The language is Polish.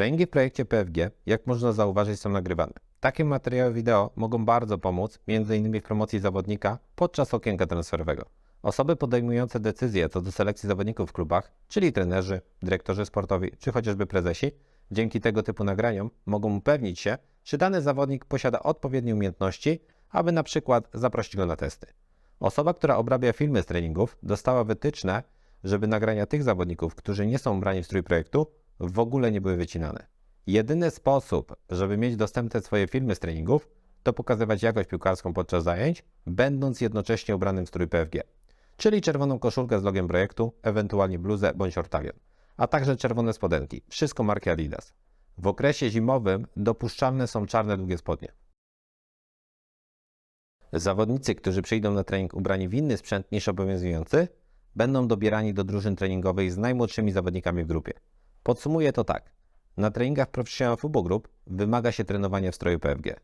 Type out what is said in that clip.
Treningi w projekcie PFG, jak można zauważyć, są nagrywane. Takie materiały wideo mogą bardzo pomóc, m.in. w promocji zawodnika podczas okienka transferowego. Osoby podejmujące decyzje co do selekcji zawodników w klubach, czyli trenerzy, dyrektorzy sportowi czy chociażby prezesi, dzięki tego typu nagraniom mogą upewnić się, czy dany zawodnik posiada odpowiednie umiejętności, aby na przykład zaprosić go na testy. Osoba, która obrabia filmy z treningów, dostała wytyczne, żeby nagrania tych zawodników, którzy nie są ubrani w strój projektu, w ogóle nie były wycinane. Jedyny sposób, żeby mieć dostępne swoje filmy z treningów, to pokazywać jakość piłkarską podczas zajęć, będąc jednocześnie ubranym w strój PFG, czyli czerwoną koszulkę z logiem projektu, ewentualnie bluzę bądź ortalion, a także czerwone spodenki, wszystko marki Adidas. W okresie zimowym dopuszczalne są czarne długie spodnie. Zawodnicy, którzy przyjdą na trening ubrani w inny sprzęt niż obowiązujący, będą dobierani do drużyn treningowej z najmłodszymi zawodnikami w grupie. Podsumuję to tak. Na treningach Professional Football Group wymaga się trenowania w stroju PFG.